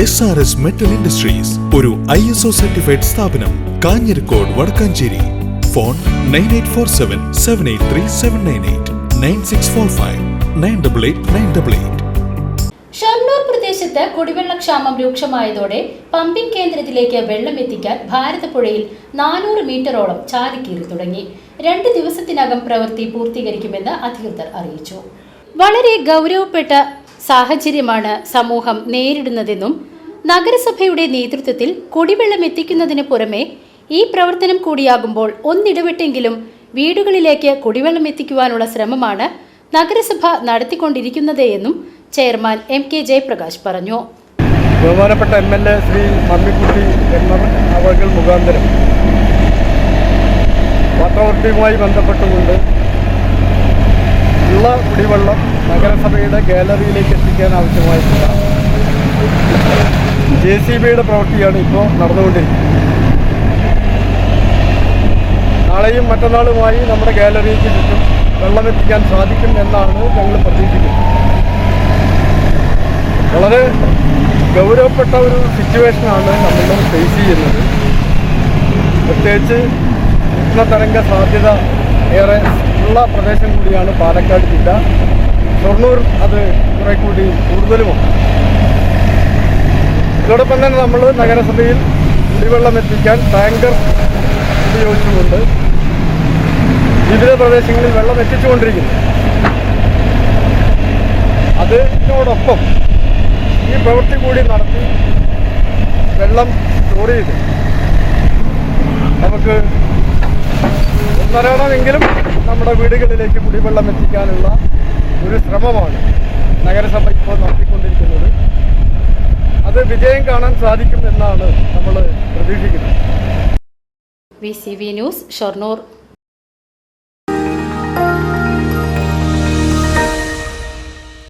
S R S metal industries ഒരു I S O certified സ്ഥാപനം Kanjirakkode Vadakkanchery. Phone nine eight four seven seven eight three seven nine eight nine six four five nine double eight nine double eight Shoranur പ്രദേശത്ത് കുടിവെള്ളക്ഷാമം രൂക്ഷമായതോടെ pumping കേന്ദ്രത്തിലേക്ക് വെള്ളം എത്തിക്കാൻ ഭാരതപ്പുഴയിൽ നാനൂറ് മീറ്ററോളം ചാലിക്കീറി തുടങ്ങി. രണ്ട് ദിവസത്തിനകം പ്രവൃത്തി പൂർത്തീകരിക്കുമെന്ന് അധികൃതർ അറിയിച്ചു. വളരെ ഗൗരവപ്പെട്ട സാഹചര്യമാണ് സമൂഹം നേരിടുന്നതെന്നും നഗരസഭയുടെ നേതൃത്വത്തിൽ കുടിവെള്ളം എത്തിക്കുന്നതിന് പുറമെ ഈ പ്രവർത്തനം കൂടിയാകുമ്പോൾ ഒന്നിടവിട്ടെങ്കിലും വീടുകളിലേക്ക് കുടിവെള്ളം എത്തിക്കുവാനുള്ള ശ്രമമാണ് നഗരസഭ നടത്തിക്കൊണ്ടിരിക്കുന്നത് എന്നും ചെയർമാൻ എം കെ ജയപ്രകാശ് പറഞ്ഞു. ബഹുമാനപ്പെട്ട M L A Shri Mammikutty Enner അവകൾ മുഖാന്തരം വാട്ടർ ബന്ധപ്പെട്ടുകൊണ്ട് ഉള്ള കുടിവെള്ളം നഗരസഭയുടെ ഗാലറിയിലേക്ക് എത്തിക്കാൻ ആവശ്യമായിട്ടുള്ള ജെ സി ബിയുടെ പ്രവൃത്തിയാണ് ഇപ്പോൾ നടന്നുകൊണ്ടിരിക്കുന്നത്. നാളെയും മറ്റന്നാളുമായി നമ്മുടെ ഗാലറിക്ക് ചുറ്റും വെള്ളം എത്തിക്കാൻ സാധിക്കും എന്നാണ് ഞങ്ങൾ പ്രതീക്ഷിക്കുന്നത്. വളരെ ഗൗരവപ്പെട്ട ഒരു സിറ്റുവേഷനാണ് നമ്മൾ ഫേസ് ചെയ്യുന്നത്. പ്രത്യേകിച്ച് ഉഷ്ണതരംഗ സാധ്യത ഏറെ ഉള്ള പ്രദേശം കൂടിയാണ് പാലക്കാട് ജില്ല. ഷൊർണൂർ അത് കുറെ കൂടി കൂടുതലുമാണ് ഇതോടൊപ്പം തന്നെ നമ്മൾ നഗരസഭയിൽ കുടിവെള്ളം എത്തിക്കാൻ ടാങ്കർ ഉപയോഗിച്ചുകൊണ്ട് വിവിധ പ്രദേശങ്ങളിൽ വെള്ളം എത്തിച്ചുകൊണ്ടിരിക്കുന്നു. അതിനോടൊപ്പം ഈ പ്രവൃത്തി കൂടി നടത്തി വെള്ളം സ്റ്റോർ ചെയ്ത്. നമുക്ക് ഒന്നരണമെങ്കിലും നമ്മുടെ വീടുകളിലേക്ക് കുടിവെള്ളം എത്തിക്കാനുള്ള ശ്രമമാണ് നഗരസഭ ഇപ്പോൾ നടത്തിക്കൊണ്ടിരിക്കുന്നത്. അത് വിജയം കാണാൻ സാധിക്കും എന്നാണ് നമ്മൾ പ്രതീക്ഷിക്കുന്നത്. V C V news Shoranur.